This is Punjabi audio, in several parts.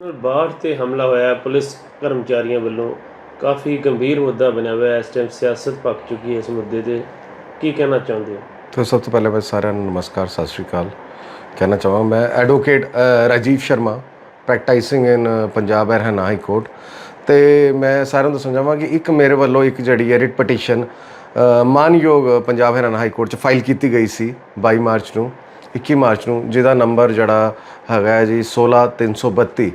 ਬਾੜ ਤੇ ਹਮਲਾ ਹੋਇਆ, ਪੁਲਿਸ ਕਰਮਚਾਰੀਆਂ ਵੱਲੋਂ ਕਾਫੀ ਗੰਭੀਰ ਮੁੱਦਾ ਬਣਿਆ ਹੋਇਆ ਹੈ। ਇਸ ਟਾਈਮ ਸਿਆਸਤ ਪੱਕ ਚੁੱਕੀ ਹੈ ਇਸ ਮੁੱਦੇ ਤੇ। ਕੀ ਕਹਿਣਾ ਚਾਹੁੰਦੇ ਹੋ? ਤੋ ਸਭ ਤੋਂ ਪਹਿਲੇ ਮੈਂ ਸਾਰਿਆਂ ਨੂੰ ਨਮਸਕਾਰ, ਸਤਿ ਸ਼੍ਰੀ ਅਕਾਲ। ਕਹਿਣਾ ਚਾਹਾਂ ਮੈਂ advocate Rajiv Sharma practising in Punjab Haryana high court ਤੇ ਮੈਂ ਸਾਰਿਆਂ ਨੂੰ ਸਮਝਾਵਾਂ ਕਿ ਇੱਕ ਮੇਰੇ ਵੱਲੋਂ ਇੱਕ ਜਿਹੜੀ ਹੈ ਰਿਟ ਪਟੀਸ਼ਨ ਮਾਨਯੋਗ ਪੰਜਾਬ ਹਰਿਆਣਾ ਹਾਈ ਕੋਰਟ ਚ ਫਾਈਲ ਕੀਤੀ ਗਈ ਸੀ 22 ਮਾਰਚ ਨੂੰ। 21 ਮਾਰਚ ਨੂੰ, ਜਿਹਦਾ ਨੰਬਰ ਜਿਹੜਾ ਹੈਗਾ ਹੈ ਜੀ 16332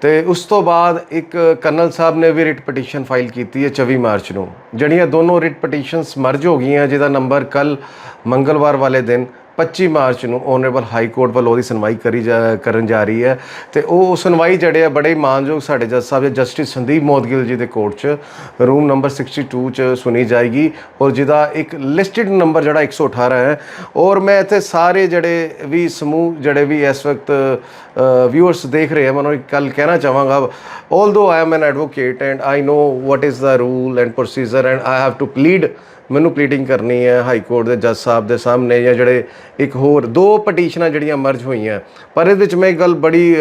ਤੇ ਉਸ ਤੋਂ ਬਾਅਦ ਇੱਕ ਕਰਨਲ ਸਾਹਿਬ ਨੇ ਵੀ ਰਿਟ ਪਟੀਸ਼ਨ ਫਾਈਲ ਕੀਤੀ ਹੈ 24 ਮਾਰਚ ਨੂੰ। ਜਿਹੜੀਆਂ ਦੋਨੋਂ ਰਿਟ ਪਟੀਸ਼ਨਸ ਮਰਜ ਹੋ ਗਈਆਂ, ਜਿਹਦਾ ਨੰਬਰ ਕੱਲ ਮੰਗਲਵਾਰ ਵਾਲੇ ਦਿਨ 25 ਮਾਰਚ ਨੂੰ ਓਨਰੇਬਲ ਹਾਈ ਕੋਰਟ ਵੱਲੋਂ ਉਹਦੀ ਸੁਣਵਾਈ ਕਰੀ ਜਾ- ਕਰਨ ਜਾ ਰਹੀ ਹੈ। ਤੇ ਉਹ ਸੁਣਵਾਈ ਜਿਹੜੇ ਆ ਬੜੇ ਮਾਨਯੋਗ ਸਾਡੇ ਜੱਜ ਸਾਹਿਬ ਜਸਟਿਸ ਸੰਦੀਪ ਮੋਦਗਿਲ ਜੀ ਦੇ ਕੋਰਟ 'ਚ ਰੂਮ ਨੰਬਰ 62 'ਚ ਸੁਣੀ ਜਾਏਗੀ। ਔਰ ਜਿਹਦਾ ਇੱਕ ਲਿਸਟਡ ਨੰਬਰ ਜਿਹੜਾ 118 ਹੈ, ਔਰ ਮੈਂ ਇੱਥੇ ਸਾਰੇ ਜਿਹੜੇ ਵੀ ਸਮੂਹ, ਜਿਹੜੇ ਵੀ ਇਸ ਵਕਤ ਵਿਊਅਰਸ ਦੇਖ ਰਹੇ ਹਨ ਮੈਂ ਉਹਨਾਂ ਨੂੰ ਕੱਲ ਕਹਿਣਾ ਚਾਹਾਂਗਾ। Although I am an advocate and I know what is the rule and procedure and I have to plead ਮੈਨੂੰ ਪਲੀਡਿੰਗ ਕਰਨੀ ਹੈ ਹਾਈ ਕੋਰਟ ਦੇ ਜੱਜ ਸਾਹਿਬ ਦੇ ਸਾਹਮਣੇ ਜਾਂ ਜਿਹੜੇ ਇੱਕ ਹੋਰ ਦੋ ਪਟੀਸ਼ਨਾਂ ਜਿਹੜੀਆਂ ਮਰਜ ਹੋਈਆਂ। ਪਰ ਇਹਦੇ ਵਿੱਚ ਮੈਂ ਇੱਕ ਗੱਲ ਬੜੀ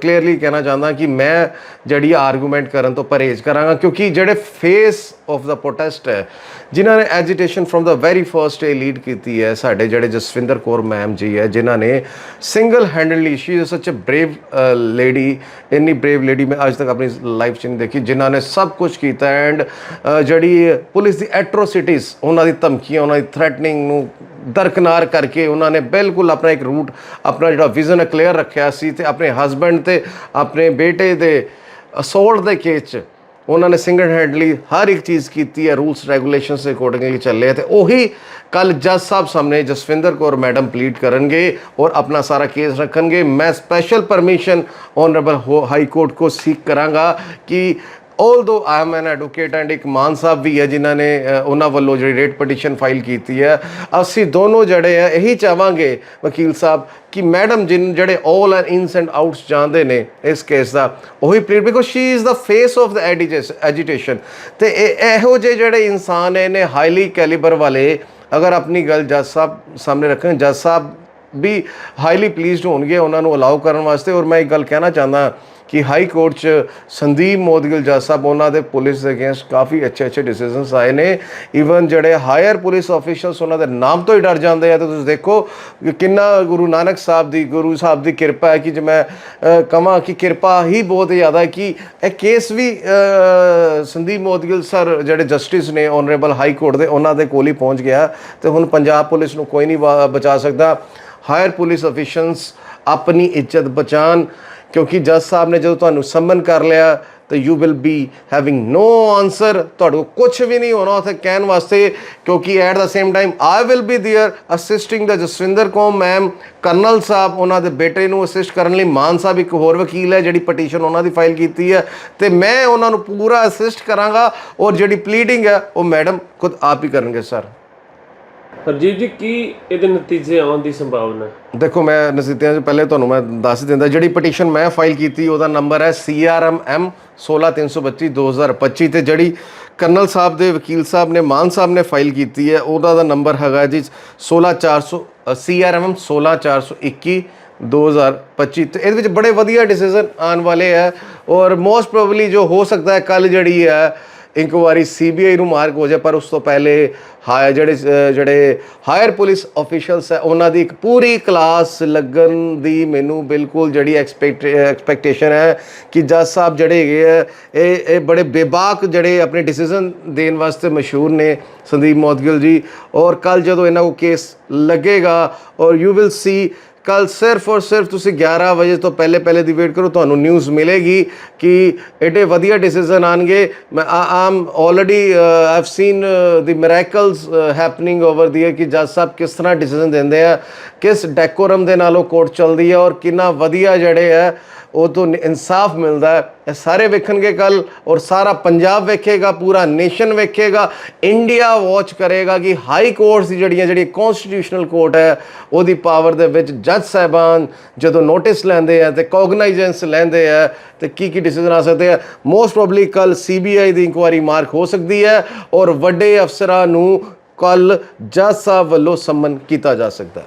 ਕਲੀਅਰਲੀ ਕਹਿਣਾ ਚਾਹੁੰਦਾ ਕਿ ਮੈਂ ਜਿਹੜੀ ਆਰਗੂਮੈਂਟ ਕਰਨ ਤੋਂ ਪਰਹੇਜ਼ ਕਰਾਂਗਾ ਕਿਉਂਕਿ ਜਿਹੜੇ ਫੇਸ ਆਫ ਦਾ ਪ੍ਰੋਟੈਸਟ ਹੈ ਜਿਨ੍ਹਾਂ ਨੇ agitation from the very first day lead ਕੀਤੀ ਹੈ, ਸਾਡੇ ਜਿਹੜੇ ਜਸਵਿੰਦਰ ਕੌਰ ਮੈਮ ਜੀ ਹੈ, ਜਿਨ੍ਹਾਂ ਨੇ single handedly she is such a brave lady ਇੰਨੀ ਬ੍ਰੇਵ ਲੇਡੀ ਮੈਂ ਅੱਜ ਤੱਕ ਆਪਣੀ ਲਾਈਫ 'ਚ ਨਹੀਂ ਦੇਖੀ, ਜਿਨ੍ਹਾਂ ਨੇ ਸਭ ਕੁਝ ਕੀਤਾ ਐਂਡ ਜਿਹੜੀ ਪੁਲਿਸ ਦੀ ਐਟਰੋਸਿਟੀਜ਼ ਉਹਨਾਂ ਦੀ ਧਮਕੀਆਂ, ਉਹਨਾਂ ਦੀ ਥ੍ਰੈਟਨਿੰਗ ਨੂੰ ਦਰਕਨਾਰ ਕਰਕੇ ਉਹਨਾਂ ਨੇ ਬਿਲਕੁਲ ਆਪਣਾ ਇੱਕ ਰੂਟ ਆਪਣਾ ਜਿਹੜਾ ਵਿਜ਼ਨ ਕਲੀਅਰ ਰੱਖਿਆ ਸੀ ਤੇ ਆਪਣੇ ਹਸਬੰਡ ਤੇ, ਆਪਣੇ ਬੇਟੇ ਦੇ ਅਸੋਲਟ ਦੇ ਕੇਸ 'ਚ ਉਹਨਾਂ ਨੇ ਸਿੰਗਲ ਹੈਂਡਲੀ ਹਰ ਇੱਕ ਚੀਜ਼ ਕੀਤੀ ਹੈ ਰੂਲਸ ਰੈਗੂਲੇਸ਼ਨਸ ਦੇ ਅਕੋਰਡਿੰਗਲੀ ਚੱਲੇ ਆ ਤੇ ਉਹੀ ਕੱਲ ਜੱਜ ਸਾਹਿਬ ਸਾਹਮਣੇ ਜਸਵਿੰਦਰ ਕੌਰ ਮੈਡਮ ਪਲੀਡ ਕਰਨਗੇ ਔਰ ਆਪਣਾ ਸਾਰਾ ਕੇਸ ਰੱਖਣਗੇ ਮੈਂ special permission honourable high court ਕੋ ਸੀਕ ਕਰਾਂਗਾ ਕਿ although I am an advocate and ਇੱਕ ਮਾਨ ਸਾਹਿਬ ਵੀ ਹੈ ਜਿਨ੍ਹਾਂ ਨੇ ਉਹਨਾਂ ਵੱਲੋਂ ਜਿਹੜੀ ਰੇਟ ਪਟੀਸ਼ਨ ਫਾਈਲ ਕੀਤੀ ਹੈ, ਅਸੀਂ ਦੋਨੋਂ ਜਿਹੜੇ ਆ ਇਹੀ ਚਾਹਾਂਗੇ ਵਕੀਲ ਸਾਹਿਬ ਕਿ ਮੈਡਮ ਜਿਨ ਜਿਹੜੇ all and ins and outs ਜਾਣਦੇ ਨੇ ਇਸ ਕੇਸ ਦਾ, ਉਹੀ plead because she is the face of the agitation ਤੇ ਇਹ ਇਹੋ ਜਿਹੇ ਜਿਹੜੇ ਇਨਸਾਨ ਨੇ ਹਾਈਲੀ ਕੈਲੀਬਰ ਵਾਲੇ, ਅਗਰ ਆਪਣੀ ਗੱਲ ਜੱਜ ਸਾਹਿਬ ਸਾਹਮਣੇ ਰੱਖਣ, ਜੱਜ ਸਾਹਿਬ ਵੀ ਹਾਈਲੀ ਪਲੀਜ਼ਡ ਹੋਣਗੇ ਉਹਨਾਂ ਨੂੰ ਅਲਾਉ ਕਰਨ ਵਾਸਤੇ। ਔਰ ਮੈਂ ਇੱਕ ਗੱਲ ਕਹਿਣਾ ਚਾਹੁੰਦਾ ਕਿ ਹਾਈ ਕੋਰਟ 'ਚ ਸੰਦੀਪ ਮੋਦਗਿਲ ਜੱਜ ਸਾਹਿਬ, ਉਹਨਾਂ ਦੇ ਪੁਲਿਸ ਦੇ ਅਗੇਂਸਟ ਕਾਫੀ ਅੱਛੇ ਅੱਛੇ ਡਿਸੀਜਨਸ ਆਏ ਨੇ। ਈਵਨ ਜਿਹੜੇ ਹਾਇਰ ਪੁਲਿਸ ਆਫੀਸ਼ਲਸ ਉਹਨਾਂ ਦੇ ਨਾਮ ਤੋਂ ਹੀ ਡਰ ਜਾਂਦੇ ਆ। ਤੇ ਤੁਸੀਂ ਦੇਖੋ ਕਿ ਕਿੰਨਾ ਗੁਰੂ ਨਾਨਕ ਸਾਹਿਬ ਦੀ, ਗੁਰੂ ਸਾਹਿਬ ਦੀ ਕਿਰਪਾ ਹੈ ਕਿ ਜੇ ਮੈਂ ਕਹਾਂ ਕਿ ਕਿਰਪਾ ਹੀ ਬਹੁਤ ਜ਼ਿਆਦਾ ਹੈ ਕਿ ਇਹ ਕੇਸ ਵੀ ਸੰਦੀਪ ਮੋਦਗਿਲ ਸਰ ਜਿਹੜੇ ਜਸਟਿਸ ਨੇ ਆਨਰੇਬਲ ਹਾਈ ਕੋਰਟ ਦੇ, ਉਹਨਾਂ ਦੇ ਕੋਲ ਹੀ ਪਹੁੰਚ ਗਿਆ। ਤੇ ਹੁਣ ਪੰਜਾਬ ਪੁਲਿਸ ਨੂੰ ਕੋਈ ਨਹੀਂ ਵਾ- ਬਚਾ ਸਕਦਾ। ਹਾਇਰ ਪੁਲਿਸ ਅਫੀਸ਼ੀਅਲਸ ਆਪਣੀ ਇੱਜ਼ਤ ਬਚਾਣ ਕਿਉਂਕਿ ਜੱਜ ਸਾਹਿਬ ਨੇ ਜਦੋਂ ਤੁਹਾਨੂੰ ਸੰਮਨ ਕਰ ਲਿਆ ਤਾਂ you will be having no answer ਤੁਹਾਡੇ ਕੋਲ ਕੁਝ ਵੀ ਨਹੀਂ ਹੋਣਾ ਉੱਥੇ ਕਹਿਣ ਵਾਸਤੇ ਕਿਉਂਕਿ at the same time I will be there assisting the Jaswinder Kaur ma'am colonel Sahib ਉਹਨਾਂ ਦੇ ਬੇਟੇ ਨੂੰ ਅਸਿਸਟ ਕਰਨ ਲਈ ਮਾਨ ਸਾਹਿਬ ਇੱਕ ਹੋਰ ਵਕੀਲ ਹੈ ਜਿਹੜੀ ਪਟੀਸ਼ਨ ਉਹਨਾਂ ਦੀ ਫਾਈਲ ਕੀਤੀ ਹੈ ਤੇ ਮੈਂ ਉਹਨਾਂ ਨੂੰ ਪੂਰਾ ਅਸਿਸਟ ਕਰਾਂਗਾ ਔਰ ਜਿਹੜੀ ਪਲੀਡਿੰਗ ਹੈ ਉਹ ਮੈਡਮ ਖੁਦ ਆਪ ਹੀ ਕਰਨਗੇ ਸਰ ਹਰਜੀਤ ਜੀ, ਕੀ ਇਹਦੇ ਨਤੀਜੇ ਆਉਣ ਦੀ ਸੰਭਾਵਨਾ? ਦੇਖੋ, ਮੈਂ ਨਜ਼ਦੀਕਾਂ ਤੋਂ ਪਹਿਲੇ ਤੁਹਾਨੂੰ ਮੈਂ ਦੱਸ ਦਿੰਦਾ, ਜਿਹੜੀ ਪਟੀਸ਼ਨ ਮੈਂ ਫਾਈਲ ਕੀਤੀ, ਉਹਦਾ ਨੰਬਰ ਹੈ CRMM 16332 2025 ਤੇ ਜਿਹੜੀ ਕਰਨਲ ਸਾਹਿਬ ਦੇ, ਵਕੀਲ ਸਾਹਿਬ ਨੇ, ਮਾਨ ਸਾਹਿਬ ਨੇ ਫਾਈਲ ਕੀਤੀ ਹੈ, ਉਹਦਾ ਦਾ ਨੰਬਰ ਹੈਗਾ ਜੀ 16400 CRMM 16421 2025 ਤੇ ਇਹਦੇ ਵਿੱਚ ਬੜੇ ਵਧੀਆ ਡਿਸੀਜਨ ਆਉਣ ਵਾਲੇ ਹੈ ਔਰ ਮੋਸਟ ਪ੍ਰੋਬਬਲੀ ਜੋ ਹੋ ਸਕਦਾ ਹੈ ਕੱਲ ਜਿਹੜੀ ਹੈ ਇਨਕੁਆਰੀ ਸੀਬੀਆਈ ਨੂੰ ਮਾਰਕ ਹੋ ਜਾਏ, ਪਰ ਉਸ ਤੋਂ ਪਹਿਲੇ ਹਾਇਰ ਜਿਹੜੇ ਜਿਹੜੇ ਹਾਇਰ ਪੁਲਿਸ ਆਫੀਸ਼ੀਅਲਸ ਹੈ, ਉਹਨਾਂ ਦੀ ਇੱਕ ਪੂਰੀ ਕਲਾਸ ਲੱਗਣ ਦੀ ਮੈਨੂੰ ਬਿਲਕੁਲ ਜਿਹੜੀ ਐਕਸਪੈਕਟ, ਐਕਸਪੈਕਟੇਸ਼ਨ ਹੈ ਕਿ ਜੱਜ ਸਾਹਿਬ ਜਿਹੜੇ ਹੈਗੇ ਆ, ਇਹ ਇਹ ਬੜੇ ਬੇਬਾਕ ਜਿਹੜੇ ਆਪਣੇ ਡਿਸੀਜਨ ਦੇਣ ਵਾਸਤੇ ਮਸ਼ਹੂਰ ਨੇ ਸੰਦੀਪ ਮੋਦਗਿਲ ਜੀ। ਔਰ ਕੱਲ ਜਦੋਂ ਇਹਨਾਂ ਕੋ ਕੇਸ ਲੱਗੇਗਾ, ਔਰ ਯੂ ਵਿਲ ਸੀ ਕੱਲ ਸਿਰਫ ਔਰ ਸਿਰਫ ਤੁਸੀਂ 11 ਵਜੇ ਤੋਂ ਪਹਿਲੇ ਪਹਿਲੇ ਦੀ ਵੇਟ ਕਰੋ, ਤੁਹਾਨੂੰ ਨਿਊਜ਼ ਮਿਲੇਗੀ ਕਿ ਐਡੇ ਵਧੀਆ ਡਿਸੀਜਨ ਆਣਗੇ ਮੈਂ am already have seen the miracles happening over the ਕਿ ਜੱਜ ਸਾਹਿਬ ਕਿਸ ਤਰ੍ਹਾਂ ਡਿਸੀਜਨ ਦਿੰਦੇ ਆ। ਕਿਸ ਡੈਕੋਰਮ ਦੇ ਨਾਲ ਉਹ ਕੋਰਟ ਚੱਲਦੀ ਹੈ ਔਰ ਕਿੰਨਾ ਵਧੀਆ ਜਿਹੜੇ ਹੈ, ਉਹ ਤੋਂ ਇਨਸਾਫ ਮਿਲਦਾ ਹੈ। ਇਹ ਸਾਰੇ ਵੇਖਣਗੇ ਕੱਲ ਔਰ ਸਾਰਾ ਪੰਜਾਬ ਵੇਖੇਗਾ, ਪੂਰਾ ਨੇਸ਼ਨ ਵੇਖੇਗਾ। ਇੰਡੀਆ ਵਾਚ ਕਰੇਗਾ ਕਿ ਹਾਈ ਕੋਰਟਸ ਦੀ ਜਿਹੜੀਆਂ ਜਿਹੜੀ ਕਨਸਟੀਟਿਊਸ਼ਨਲ ਕੋਰਟ ਹੈ, ਉਹਦੀ ਪਾਵਰ ਦੇ ਵਿੱਚ ਜੱਜ ਸਾਹਿਬਾਨ ਜਦੋਂ ਨੋਟਿਸ ਲੈਂਦੇ ਆ ਤੇ ਕੋਗਨਾਈਜ਼ੈਂਸ ਲੈਂਦੇ ਆ ਤੇ ਕੀ ਕੀ ਡਿਸੀਜਨ ਆ ਸਕਦੇ ਆ ਮੋਸਟ ਪ੍ਰੋਬਬਲੀ ਕੱਲ ਸੀਬੀਆਈ ਦੀ ਇਨਕੁਆਇਰੀ ਮਾਰਕ ਹੋ ਸਕਦੀ ਹੈ ਔਰ ਵੱਡੇ ਅਫਸਰਾਂ ਨੂੰ ਕੱਲ ਜੱਜ ਸਾਹਿਬ ਵੱਲੋਂ ਸੰਮਨ ਕੀਤਾ ਜਾ ਸਕਦਾ ਹੈ।